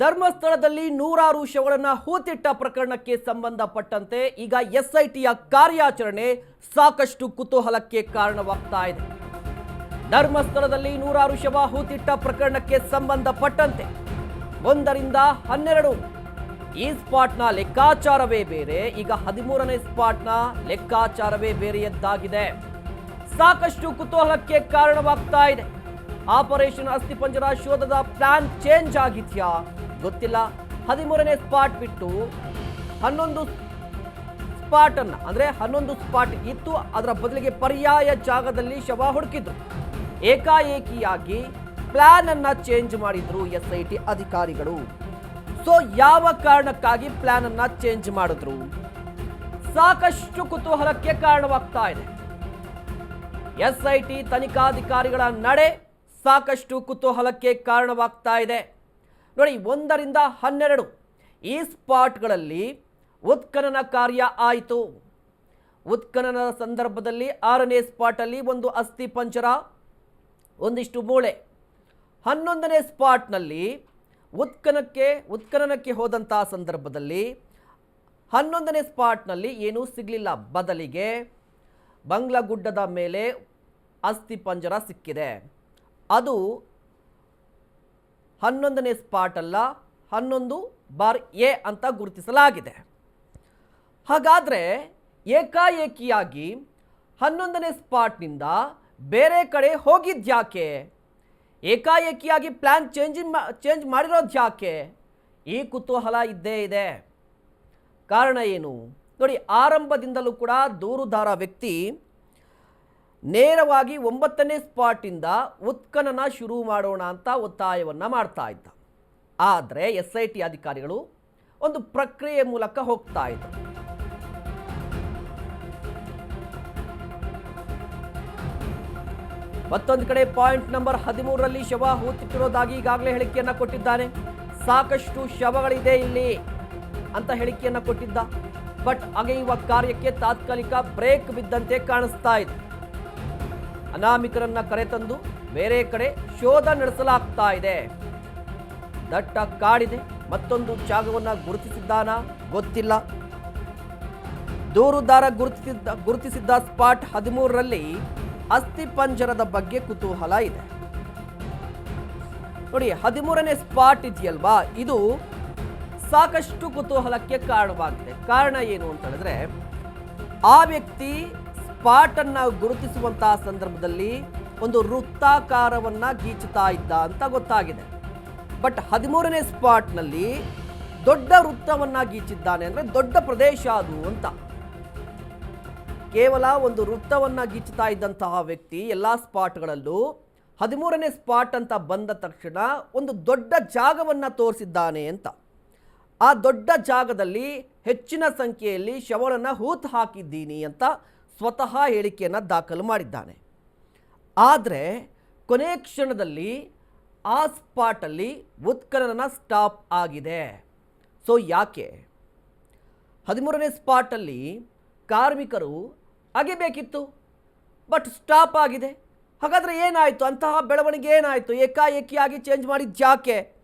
ಧರ್ಮಸ್ಥಳದಲ್ಲಿ ನೂರಾರು ಶವಗಳನ್ನು ಹೂತಿಟ್ಟ ಪ್ರಕರಣಕ್ಕೆ ಸಂಬಂಧಪಟ್ಟಂತೆ ಈಗ ಎಸ್ಐಟಿಯ ಕಾರ್ಯಾಚರಣೆ ಸಾಕಷ್ಟು ಕುತೂಹಲಕ್ಕೆ ಕಾರಣವಾಗ್ತಾ ಇದೆ. ಧರ್ಮಸ್ಥಳದಲ್ಲಿ ನೂರಾರು ಶವ ಹೂತಿಟ್ಟ ಪ್ರಕರಣಕ್ಕೆ ಸಂಬಂಧಪಟ್ಟಂತೆ ಒಂದರಿಂದ ಹನ್ನೆರಡು ಈ ಸ್ಪಾಟ್ನ ಲೆಕ್ಕಾಚಾರವೇ ಬೇರೆ, ಈಗ ಹದಿಮೂರನೇ ಸ್ಪಾಟ್ನ ಲೆಕ್ಕಾಚಾರವೇ ಬೇರೆಯದ್ದಾಗಿದೆ. ಸಾಕಷ್ಟು ಕುತೂಹಲಕ್ಕೆ ಕಾರಣವಾಗ್ತಾ ಇದೆ. ಆಪರೇಷನ್ ಅಸ್ಥಿಪಂಜರ ಶೋಧದ ಪ್ಲಾನ್ ಚೇಂಜ್ ಆಗಿದ್ಯಾ? ಗೊತ್ತಿಲ್ಲ. ಹದಿಮೂರನೇ ಸ್ಪಾಟ್ ಬಿಟ್ಟು ಹನ್ನೊಂದು ಸ್ಪಾಟ್ ಅಂದರೆ ಹನ್ನೊಂದು ಸ್ಪಾಟ್ ಇತ್ತು, ಅದರ ಬದಲಿಗೆ ಪರ್ಯಾಯ ಜಾಗದಲ್ಲಿ ಶವ ಹುಡುಕಿದ್ರು. ಏಕಾಏಕಿಯಾಗಿ ಪ್ಲಾನ್ ಅನ್ನ ಚೇಂಜ್ ಮಾಡಿದ್ರು ಎಸ್ ಐ ಟಿ ಅಧಿಕಾರಿಗಳು. ಸೊ ಯಾವ ಕಾರಣಕ್ಕಾಗಿ ಪ್ಲಾನ್ ಅನ್ನ ಚೇಂಜ್ ಮಾಡಿದ್ರು? ಸಾಕಷ್ಟು ಕುತೂಹಲಕ್ಕೆ ಕಾರಣವಾಗ್ತಾ ಇದೆ. ಎಸ್ಐಟಿ ತನಿಖಾಧಿಕಾರಿಗಳ ನಡೆ ಸಾಕಷ್ಟು ಕುತೂಹಲಕ್ಕೆ ಕಾರಣವಾಗ್ತಾ ಇದೆ. ನೋಡಿ, ಒಂದರಿಂದ ಹನ್ನೆರಡು. ಈ ಸ್ಪಾಟ್ಗಳಲ್ಲಿ ಉತ್ಖನನ ಕಾರ್ಯ ಆಯಿತು. ಉತ್ಖನನದ ಸಂದರ್ಭದಲ್ಲಿ ಆರನೇ ಸ್ಪಾಟಲ್ಲಿ ಒಂದು ಅಸ್ಥಿ ಪಂಜರ ಒಂದಿಷ್ಟು ಮೂಳೆ. ಹನ್ನೊಂದನೇ ಸ್ಪಾಟ್ನಲ್ಲಿ ಉತ್ಖನಕ್ಕೆ, ಉತ್ಖನನಕ್ಕೆ ಹೋದಂಥ ಸಂದರ್ಭದಲ್ಲಿ ಹನ್ನೊಂದನೇ ಸ್ಪಾಟ್ನಲ್ಲಿ ಏನೂ ಸಿಗಲಿಲ್ಲ. ಬದಲಿಗೆ ಬಂಗ್ಲಗುಡ್ಡದ ಮೇಲೆ ಅಸ್ಥಿ ಪಂಜರ ಸಿಕ್ಕಿದೆ. ಅದು ಹನ್ನೊಂದನೇ ಸ್ಪಾಟ್ ಅಲ್ಲ, ಹನ್ನೊಂದು ಬಾರ್ ಎ ಅಂತ ಗುರುತಿಸಲಾಗಿದೆ. ಹಾಗಾದರೆ ಏಕಾಏಕಿಯಾಗಿ ಹನ್ನೊಂದನೇ ಸ್ಪಾಟ್ನಿಂದ ಬೇರೆ ಕಡೆ ಹೋಗಿದ್ಯಾಕೆ ಏಕಾಏಕಿಯಾಗಿ ಪ್ಲ್ಯಾನ್ ಚೇಂಜ್ ಚೇಂಜ್ ಮಾಡಿರೋದು ಯಾಕೆ? ಈ ಕುತೂಹಲ ಇದ್ದೇ ಇದೆ. ಕಾರಣ ಏನು? ನೋಡಿ, ಆರಂಭದಿಂದಲೂ ಕೂಡ ದೂರುದಾರ ವ್ಯಕ್ತಿ ನೇರವಾಗಿ ಒಂಬತ್ತನೇ ಸ್ಪಾಟಿಂದ ಉತ್ಖನನ ಶುರು ಮಾಡೋಣ ಅಂತ ಒತ್ತಾಯವನ್ನು ಮಾಡ್ತಾ ಇದ್ದ. ಆದರೆ ಎಸ್ ಐ ಟಿ ಅಧಿಕಾರಿಗಳು ಒಂದು ಪ್ರಕ್ರಿಯೆ ಮೂಲಕ ಹೋಗ್ತಾ ಇದ್ದರು ಮತ್ತೊಂದು ಕಡೆ ಪಾಯಿಂಟ್ ನಂಬರ್ ಹದಿಮೂರರಲ್ಲಿ ಶವ ಹೂತಿಟ್ಟಿರೋದಾಗಿ ಈಗಾಗಲೇ ಹೇಳಿಕೆಯನ್ನು ಕೊಟ್ಟಿದ್ದಾನೆ. ಸಾಕಷ್ಟು ಶವಗಳಿದೆ ಇಲ್ಲಿ ಅಂತ ಹೇಳಿಕೆಯನ್ನು ಕೊಟ್ಟಿದ್ದ. ಬಟ್ ಅಗೆಯುವ ಕಾರ್ಯಕ್ಕೆ ತಾತ್ಕಾಲಿಕ ಬ್ರೇಕ್ ಬಿದ್ದಂತೆ ಕಾಣಿಸ್ತಾ ಇದೆ ಅನಾಮಿಕರನ್ನ ಕರೆತಂದು ಬೇರೆ ಕಡೆ ಶೋಧ ನಡೆಸಲಾಗ್ತಾ ಇದೆ. ದಟ್ಟ ಕಾಡಿದೆ. ಮತ್ತೊಂದು ಜಾಗವನ್ನು ಗುರುತಿಸಿದ್ದಾನ? ಗೊತ್ತಿಲ್ಲ. ದೂರುದಾರ ಗುರುತಿಸಿದ್ದ ಗುರುತಿಸಿದ್ದ ಸ್ಪಾಟ್ ಹದಿಮೂರರಲ್ಲಿ ಅಸ್ಥಿ ಪಂಜರದ ಬಗ್ಗೆ ಕುತೂಹಲ ಇದೆ. ನೋಡಿ, ಹದಿಮೂರನೇ ಸ್ಪಾಟ್ ಇದೆಯಲ್ವಾ? ಇದು ಸಾಕಷ್ಟು ಕುತೂಹಲಕ್ಕೆ ಕಾರಣವಾಗಿದೆ. ಕಾರಣ ಏನು ಅಂತ ಹೇಳಿದ್ರೆ, ಆ ವ್ಯಕ್ತಿ ಸ್ಪಾಟ್ ಅನ್ನ ಗುರುತಿಸುವಂತಹ ಸಂದರ್ಭದಲ್ಲಿ ಒಂದು ವೃತ್ತಾಕಾರವನ್ನ ಗೀಚುತ್ತಾ ಇದ್ದ ಅಂತ ಗೊತ್ತಾಗಿದೆ. ಬಟ್ ಹದಿಮೂರನೇ ಸ್ಪಾಟ್ನಲ್ಲಿ ದೊಡ್ಡ ವೃತ್ತವನ್ನ ಗೀಚಿದ್ದಾನೆ ಅಂದರೆ ದೊಡ್ಡ ಪ್ರದೇಶ ಅದು ಅಂತ. ಕೇವಲ ಒಂದು ವೃತ್ತವನ್ನ ಗೀಚುತ್ತಾ ಇದ್ದಂತಹ ವ್ಯಕ್ತಿ ಎಲ್ಲ ಸ್ಪಾಟ್ಗಳಲ್ಲೂ ಹದಿಮೂರನೇ ಸ್ಪಾಟ್ ಅಂತ ಬಂದ ತಕ್ಷಣ ಒಂದು ದೊಡ್ಡ ಜಾಗವನ್ನು ತೋರಿಸಿದ್ದಾನೆ ಅಂತ. ಆ ದೊಡ್ಡ ಜಾಗದಲ್ಲಿ ಹೆಚ್ಚಿನ ಸಂಖ್ಯೆಯಲ್ಲಿ ಶವನನ್ನು ಹೂತು ಹಾಕಿದ್ದೀನಿ ಅಂತ ಸ್ವತಃ ಹೇಳಿಕೆಯನ್ನು ದಾಖಲು ಮಾಡಿದ್ದಾನೆ. ಆದರೆ ಕೊನೆ ಕ್ಷಣದಲ್ಲಿ ಆ ಸ್ಪಾಟಲ್ಲಿ ಉತ್ಖನನ ಸ್ಟಾಪ್ ಆಗಿದೆ. ಸೊ ಯಾಕೆ? ಹದಿಮೂರನೇ ಸ್ಪಾಟಲ್ಲಿ ಕಾರ್ಮಿಕರು ಅಗೆಬೇಕಿತ್ತು. ಬಟ್ ಸ್ಟಾಪ್ ಆಗಿದೆ. ಹಾಗಾದರೆ ಏನಾಯಿತು? ಅಂತಹ ಬೆಳವಣಿಗೆ ಏನಾಯಿತು? ಏಕಾಏಕಿಯಾಗಿ ಚೇಂಜ್ ಮಾಡಿದ್ದು ಯಾಕೆ?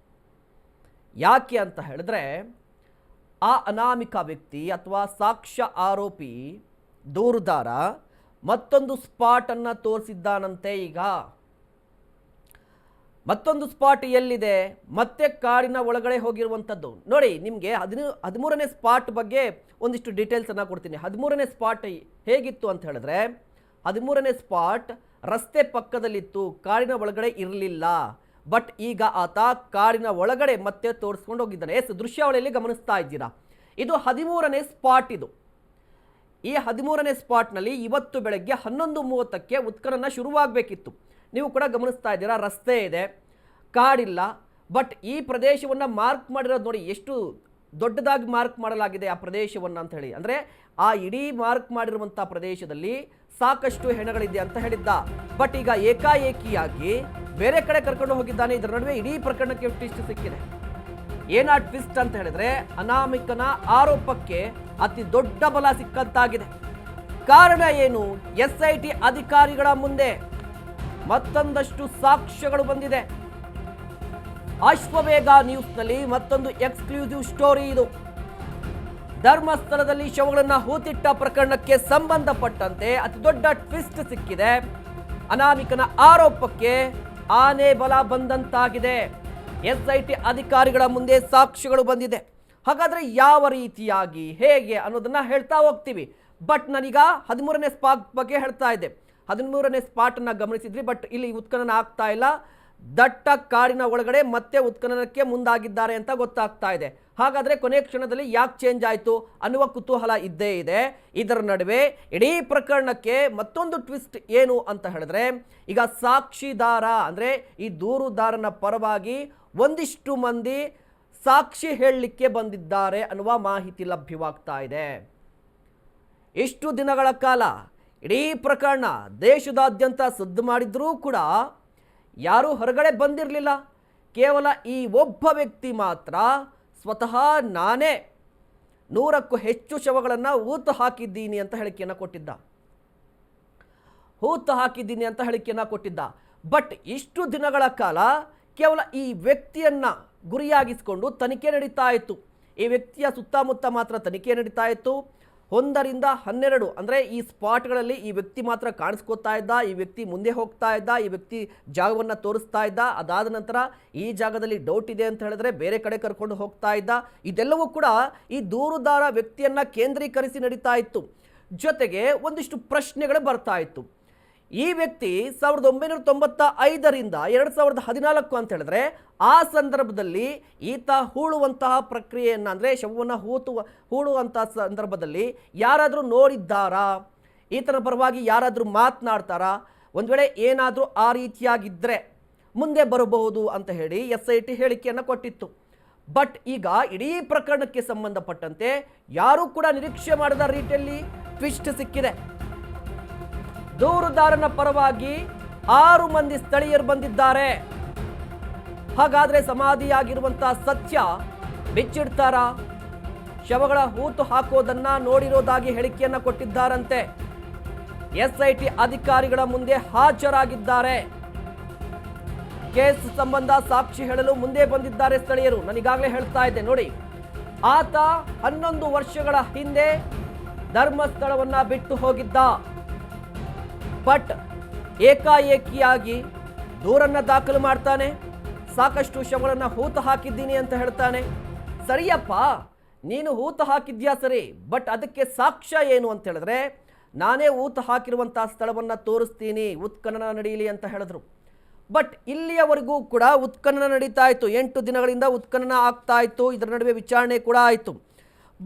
ಯಾಕೆ ಅಂತ ಹೇಳಿದ್ರೆ, ಆ ಅನಾಮಿಕ ವ್ಯಕ್ತಿ ಅಥವಾ ಸಾಕ್ಷ್ಯ ಆರೋಪಿ ದೂರುದಾರ ಮತ್ತೊಂದು ಸ್ಪಾಟನ್ನು ತೋರಿಸಿದ್ದಾನಂತೆ ಈಗ. ಮತ್ತೊಂದು ಸ್ಪಾಟ್ ಎಲ್ಲಿದೆ? ಮತ್ತೆ ಕಾರಿನ ಒಳಗಡೆ ಹೋಗಿರುವಂಥದ್ದು. ನೋಡಿ, ನಿಮಗೆ ಹದಿನೂ, ಹದಿಮೂರನೇ ಸ್ಪಾಟ್ ಬಗ್ಗೆ ಒಂದಿಷ್ಟು ಡೀಟೇಲ್ಸನ್ನು ಕೊಡ್ತೀನಿ. ಹದಿಮೂರನೇ ಸ್ಪಾಟ್ ಹೇಗಿತ್ತು ಅಂತ ಹೇಳಿದ್ರೆ, ಹದಿಮೂರನೇ ಸ್ಪಾಟ್ ರಸ್ತೆ ಪಕ್ಕದಲ್ಲಿತ್ತು, ಕಾರಿನ ಒಳಗಡೆ ಇರಲಿಲ್ಲ. ಬಟ್ ಈಗ ಆತ ಕಾರಿನ ಒಳಗಡೆ ಮತ್ತೆ ತೋರಿಸ್ಕೊಂಡು ಹೋಗಿದ್ದಾನೆ. ಎಸ್ ದೃಶ್ಯಾವಳಿಯಲ್ಲಿ ಗಮನಿಸ್ತಾ ಇದ್ದೀರಾ? ಇದು ಹದಿಮೂರನೇ ಸ್ಪಾಟ್ ಇದು. ಈ ಹದಿಮೂರನೇ ಸ್ಪಾಟ್ನಲ್ಲಿ ಇವತ್ತು ಬೆಳಗ್ಗೆ ಹನ್ನೊಂದು ಮೂವತ್ತಕ್ಕೆ ಉತ್ಖನನ ಶುರುವಾಗಬೇಕಿತ್ತು. ನೀವು ಕೂಡ ಗಮನಿಸ್ತಾ ಇದ್ದೀರಾ, ರಸ್ತೆ ಇದೆ, ಕಾಡಿಲ್ಲ, ಬಟ್ ಈ ಪ್ರದೇಶವನ್ನು ಮಾರ್ಕ್ ಮಾಡಿರೋದು ನೋಡಿ ಎಷ್ಟು ದೊಡ್ಡದಾಗಿ ಮಾರ್ಕ್ ಮಾಡಲಾಗಿದೆ ಆ ಪ್ರದೇಶವನ್ನು ಅಂತ ಹೇಳಿ. ಅಂದರೆ ಆ ಇಡೀ ಮಾರ್ಕ್ ಮಾಡಿರುವಂಥ ಪ್ರದೇಶದಲ್ಲಿ ಸಾಕಷ್ಟು ಹೆಣಗಳಿದೆ ಅಂತ ಹೇಳಿದ್ದ. ಬಟ್ ಈಗ ಏಕಾಏಕಿಯಾಗಿ ಬೇರೆ ಕಡೆ ಕರ್ಕೊಂಡು ಹೋಗಿದ್ದಾನೆ, ಇದರ ನಡುವೆ ಇಡೀ ಪ್ರಕರಣಕ್ಕೆ ಟಿಸ್ಟ್ ಸಿಕ್ಕಿದೆ. ಏನಾ ಟ್ವಿಸ್ಟ್ ಅಂತ ಹೇಳಿದ್ರೆ ಅನಾಮಿಕನ ಆರೋಪಕ್ಕೆ ಅತಿ ದೊಡ್ಡ ಬಲ ಸಿಕ್ಕಂತಾಗಿದೆ. ಕಾರಣ ಏನು? ಎಸ್ ಐ ಟಿ ಅಧಿಕಾರಿಗಳ ಮುಂದೆ ಮತ್ತೊಂದಷ್ಟು ಸಾಕ್ಷ್ಯಗಳು ಬಂದಿದೆ. ಅಶ್ವವೇಗ ನ್ಯೂಸ್ನಲ್ಲಿ ಮತ್ತೊಂದು ಎಕ್ಸ್ಕ್ಲೂಸಿವ್ ಸ್ಟೋರಿ ಇದು. ಧರ್ಮಸ್ಥಳದಲ್ಲಿ ಶವಗಳನ್ನು ಹೂತಿಟ್ಟ ಪ್ರಕರಣಕ್ಕೆ ಸಂಬಂಧಪಟ್ಟಂತೆ ಅತಿ ದೊಡ್ಡ ಟ್ವಿಸ್ಟ್ ಸಿಕ್ಕಿದೆ. ಅನಾಮಿಕನ ಆರೋಪಕ್ಕೆ ಆನೆ ಬಲ ಬಂದಂತಾಗಿದೆ. ಎಸ್ಐಟಿ ಅಧಿಕಾರಿಗಳ ಮುಂದೆ ಸಾಕ್ಷಿಗಳು ಬಂದಿದೆ. ಹಾಗಾದ್ರೆ ಯಾವ ರೀತಿಯಾಗಿ, ಹೇಗೆ ಅನ್ನೋದನ್ನ ಹೇಳ್ತಾ ಹೋಗ್ತೀವಿ. ಬಟ್ ನಾನೀಗ ಹದಿಮೂರನೇ ಸ್ಪಾಟ್ ಬಗ್ಗೆ ಹೇಳ್ತಾ ಇದ್ದೆ. ಹದಿಮೂರನೇ ಸ್ಪಾಟನ್ನು ಗಮನಿಸಿದ್ರಿ, ಬಟ್ ಇಲ್ಲಿ ಉತ್ಖನನ ಆಗ್ತಾ ಇಲ್ಲ. ದಟ್ಟ ಕಾಡಿನ ಒಳಗಡೆ ಮತ್ತೆ ಉತ್ಖನನಕ್ಕೆ ಮುಂದಾಗಿದ್ದಾರೆ ಅಂತ ಗೊತ್ತಾಗ್ತಾ ಇದೆ. ಹಾಗಾದ್ರೆ ಕೊನೆ ಕ್ಷಣದಲ್ಲಿ ಯಾಕೆ ಚೇಂಜ್ ಆಯಿತು ಅನ್ನುವ ಕುತೂಹಲ ಇದ್ದೇ ಇದೆ. ಇದರ ನಡುವೆ ಇಡೀ ಪ್ರಕರಣಕ್ಕೆ ಮತ್ತೊಂದು ಟ್ವಿಸ್ಟ್ ಏನು ಅಂತ ಹೇಳಿದ್ರೆ, ಈಗ ಸಾಕ್ಷಿದಾರ ಅಂದರೆ ಈ ದೂರುದಾರನ ಪರವಾಗಿ ಒಂದಿಷ್ಟು ಮಂದಿ ಸಾಕ್ಷಿ ಹೇಳಲಿಕ್ಕೆ ಬಂದಿದ್ದಾರೆ ಅನ್ನುವ ಮಾಹಿತಿ ಲಭ್ಯವಾಗ್ತಾ ಇದೆ. ಇಷ್ಟು ದಿನಗಳ ಕಾಲ ಇಡೀ ಪ್ರಕರಣ ದೇಶದಾದ್ಯಂತ ಸದ್ದು ಮಾಡಿದ್ರೂ ಕೂಡ ಯಾರೂ ಹೊರಗಡೆ ಬಂದಿರಲಿಲ್ಲ. ಕೇವಲ ಈ ಒಬ್ಬ ವ್ಯಕ್ತಿ ಮಾತ್ರ ಸ್ವತಃ ನಾನೇ ನೂರಕ್ಕೂ ಹೆಚ್ಚು ಶವಗಳನ್ನು ಹೂತು ಹಾಕಿದ್ದೀನಿ ಅಂತ ಹೇಳಿಕೆಯನ್ನು ಕೊಟ್ಟಿದ್ದ. ಹೂತು ಹಾಕಿದ್ದೀನಿ ಅಂತ ಹೇಳಿಕೆಯನ್ನು ಕೊಟ್ಟಿದ್ದ. ಬಟ್ ಇಷ್ಟು ದಿನಗಳ ಕಾಲ ಕೇವಲ ಈ ವ್ಯಕ್ತಿಯನ್ನು ಗುರಿಯಾಗಿಸಿಕೊಂಡು ತನಿಖೆ ನಡೀತಾ ಇತ್ತು. ಈ ವ್ಯಕ್ತಿಯ ಸುತ್ತಮುತ್ತ ಮಾತ್ರ ತನಿಖೆ ನಡೀತಾ ಇತ್ತು. ಒಂದರಿಂದ ಹನ್ನೆರಡು ಅಂದರೆ ಈ ಸ್ಪಾಟ್ಗಳಲ್ಲಿ ಈ ವ್ಯಕ್ತಿ ಮಾತ್ರ ಕಾಣಿಸ್ಕೋತಾ ಇದ್ದ, ಈ ವ್ಯಕ್ತಿ ಮುಂದೆ ಹೋಗ್ತಾ ಇದ್ದ, ಈ ವ್ಯಕ್ತಿ ಜಾಗವನ್ನು ತೋರಿಸ್ತಾ ಇದ್ದ, ಅದಾದ ನಂತರ ಈ ಜಾಗದಲ್ಲಿ ಡೌಟ್ ಇದೆ ಅಂತ ಹೇಳಿದ್ರೆ ಬೇರೆ ಕಡೆ ಕರ್ಕೊಂಡು ಹೋಗ್ತಾ ಇದ್ದ. ಇದೆಲ್ಲವೂ ಕೂಡ ಈ ದೂರುದಾರ ವ್ಯಕ್ತಿಯನ್ನು ಕೇಂದ್ರೀಕರಿಸಿ ನಡೀತಾ ಇತ್ತು. ಜೊತೆಗೆ ಒಂದಿಷ್ಟು ಪ್ರಶ್ನೆಗಳು ಬರ್ತಾ ಇತ್ತು. ಈ ವ್ಯಕ್ತಿ ಸಾವಿರದ ಒಂಬೈನೂರ ತೊಂಬತ್ತ ಐದರಿಂದ ಎರಡು ಸಾವಿರದ ಹದಿನಾಲ್ಕು ಅಂತ ಹೇಳಿದ್ರೆ ಆ ಸಂದರ್ಭದಲ್ಲಿ ಈತ ಹೂಳುವಂತಹ ಪ್ರಕ್ರಿಯೆಯನ್ನು ಅಂದರೆ ಶವವನ್ನು ಹೂತು ಹೂಳುವಂತಹ ಸಂದರ್ಭದಲ್ಲಿ ಯಾರಾದರೂ ನೋಡಿದ್ದಾರಾ? ಈತನ ಪರವಾಗಿ ಯಾರಾದರೂ ಮಾತನಾಡ್ತಾರಾ? ಒಂದು ವೇಳೆ ಏನಾದರೂ ಆ ರೀತಿಯಾಗಿದ್ದರೆ ಮುಂದೆ ಬರಬಹುದು ಅಂತ ಹೇಳಿ ಎಸ್ ಐ ಟಿ ಹೇಳಿಕೆಯನ್ನು ಕೊಟ್ಟಿತ್ತು. ಬಟ್ ಈಗ ಇಡೀ ಪ್ರಕರಣಕ್ಕೆ ಸಂಬಂಧಪಟ್ಟಂತೆ ಯಾರೂ ಕೂಡ ನಿರೀಕ್ಷೆ ಮಾಡದ ರೀತಿಯಲ್ಲಿ ಟ್ವಿಸ್ಟ್ ಸಿಕ್ಕಿದೆ. ದೂರುದಾರನ ಪರವಾಗಿ ಆರು ಮಂದಿ ಸ್ಥಳೀಯರು ಬಂದಿದ್ದಾರೆ. ಹಾಗಾದ್ರೆ ಸಮಾಧಿಯಾಗಿರುವಂತಹ ಸತ್ಯ ಬಿಚ್ಚಿಡ್ತಾರ? ಶವಗಳ ಹೂತು ಹಾಕೋದನ್ನ ನೋಡಿರೋದಾಗಿ ಹೇಳಿಕೆಯನ್ನ ಕೊಟ್ಟಿದ್ದಾರಂತೆ. ಎಸ್ಐಟಿ ಅಧಿಕಾರಿಗಳ ಮುಂದೆ ಹಾಜರಾಗಿದ್ದಾರೆ. ಕೇಸ್ ಸಂಬಂಧ ಸಾಕ್ಷಿ ಹೇಳಲು ಮುಂದೆ ಬಂದಿದ್ದಾರೆ ಸ್ಥಳೀಯರು. ನನಗಾಗಲೇ ಹೇಳ್ತಾ ಇದ್ದೆ, ನೋಡಿ. ಆತ ಹನ್ನೊಂದು ವರ್ಷಗಳ ಹಿಂದೆ ಧರ್ಮಸ್ಥಳವನ್ನ ಬಿಟ್ಟು ಹೋಗಿದ್ದ. ಬಟ್ ಏಕಾಏಕಿಯಾಗಿ ದೂರನ್ನು ದಾಖಲು ಮಾಡ್ತಾನೆ. ಸಾಕಷ್ಟು ಶವಗಳನ್ನು ಹೂತು ಹಾಕಿದ್ದೀನಿ ಅಂತ ಹೇಳ್ತಾನೆ. ಸರಿಯಪ್ಪ, ನೀನು ಹೂತು ಹಾಕಿದ್ಯಾ ಸರಿ, ಬಟ್ ಅದಕ್ಕೆ ಸಾಕ್ಷ್ಯ ಏನು ಅಂತ ಹೇಳಿದ್ರೆ, ನಾನೇ ಊತ ಹಾಕಿರುವಂಥ ಸ್ಥಳವನ್ನು ತೋರಿಸ್ತೀನಿ, ಉತ್ಖನನ ನಡೀಲಿ ಅಂತ ಹೇಳಿದ್ರು. ಬಟ್ ಇಲ್ಲಿಯವರೆಗೂ ಕೂಡ ಉತ್ಖನನ ನಡೀತಾ ಇತ್ತು. ಎಂಟು ದಿನಗಳಿಂದ ಉತ್ಖನನ ಆಗ್ತಾ ಇತ್ತು. ಇದರ ನಡುವೆ ವಿಚಾರಣೆ ಕೂಡ ಆಯಿತು.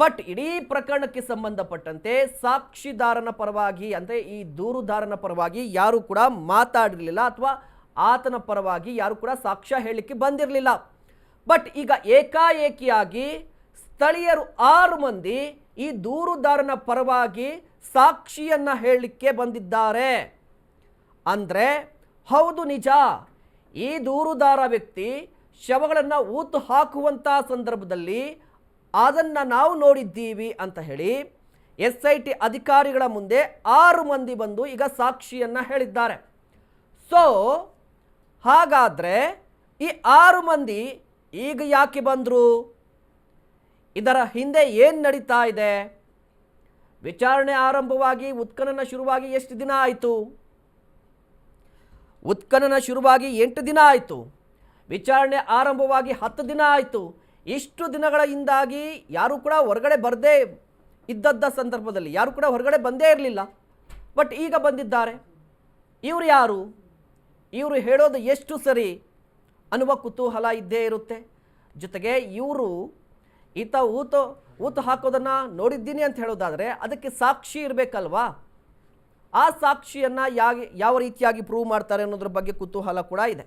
ಬಟ್ ಇಡೀ ಪ್ರಕರಣಕ್ಕೆ ಸಂಬಂಧಪಟ್ಟಂತೆ ಸಾಕ್ಷಿದಾರನ ಪರವಾಗಿ, ಅಂದರೆ ಈ ದೂರುದಾರನ ಪರವಾಗಿ ಯಾರು ಕೂಡ ಮಾತಾಡಿರಲಿಲ್ಲ ಅಥವಾ ಆತನ ಪರವಾಗಿ ಯಾರು ಕೂಡ ಸಾಕ್ಷ್ಯ ಹೇಳಲಿಕ್ಕೆ ಬಂದಿರಲಿಲ್ಲ. ಬಟ್ ಈಗ ಏಕಾಏಕಿಯಾಗಿ ಸ್ಥಳೀಯರು ಆರು ಮಂದಿ ಈ ದೂರುದಾರನ ಪರವಾಗಿ ಸಾಕ್ಷಿಯನ್ನು ಹೇಳಲಿಕ್ಕೆ ಬಂದಿದ್ದಾರೆ. ಅಂದರೆ ಹೌದು ನಿಜ, ಈ ದೂರುದಾರ ವ್ಯಕ್ತಿ ಶವಗಳನ್ನು ಊತು ಹಾಕುವಂತಹ ಸಂದರ್ಭದಲ್ಲಿ ಅದನ್ನು ನಾವು ನೋಡಿದ್ದೀವಿ ಅಂತ ಹೇಳಿ ಎಸ್ ಐ ಟಿ ಅಧಿಕಾರಿಗಳ ಮುಂದೆ ಆರು ಮಂದಿ ಬಂದು ಈಗ ಸಾಕ್ಷಿಯನ್ನು ಹೇಳಿದ್ದಾರೆ. ಸೊ ಹಾಗಾದರೆ ಈ ಆರು ಮಂದಿ ಈಗ ಯಾಕೆ ಬಂದರು? ಇದರ ಹಿಂದೆ ಏನು ನಡೀತಾ ಇದೆ? ವಿಚಾರಣೆ ಆರಂಭವಾಗಿ ಉತ್ಖನನ ಶುರುವಾಗಿ ಎಷ್ಟು ದಿನ ಆಯಿತು? ಉತ್ಖನನ ಶುರುವಾಗಿ ಎಂಟು ದಿನ ಆಯಿತು. ವಿಚಾರಣೆ ಆರಂಭವಾಗಿ ಹತ್ತು ದಿನ ಆಯಿತು. ಇಷ್ಟು ದಿನಗಳ ಹಿಂದಾಗಿ ಯಾರೂ ಕೂಡ ಹೊರಗಡೆ ಬರದೇ ಇದ್ದದ್ದ ಸಂದರ್ಭದಲ್ಲಿ, ಯಾರು ಕೂಡ ಹೊರಗಡೆ ಬಂದೇ ಇರಲಿಲ್ಲ. ಬಟ್ ಈಗ ಬಂದಿದ್ದಾರೆ. ಇವರು ಯಾರು? ಇವರು ಹೇಳೋದು ಎಷ್ಟು ಸರಿ ಅನ್ನುವ ಕುತೂಹಲ ಇದ್ದೇ ಇರುತ್ತೆ. ಜೊತೆಗೆ ಇವರು ಈತ ಊತು ಊತು ಹಾಕೋದನ್ನು ನೋಡಿದ್ದೀನಿ ಅಂತ ಹೇಳೋದಾದರೆ ಅದಕ್ಕೆ ಸಾಕ್ಷಿ ಇರಬೇಕಲ್ವಾ? ಆ ಸಾಕ್ಷಿಯನ್ನು ಯಾವ ಯಾವ ರೀತಿಯಾಗಿ ಪ್ರೂವ್ ಮಾಡ್ತಾರೆ ಅನ್ನೋದ್ರ ಬಗ್ಗೆ ಕುತೂಹಲ ಕೂಡ ಇದೆ.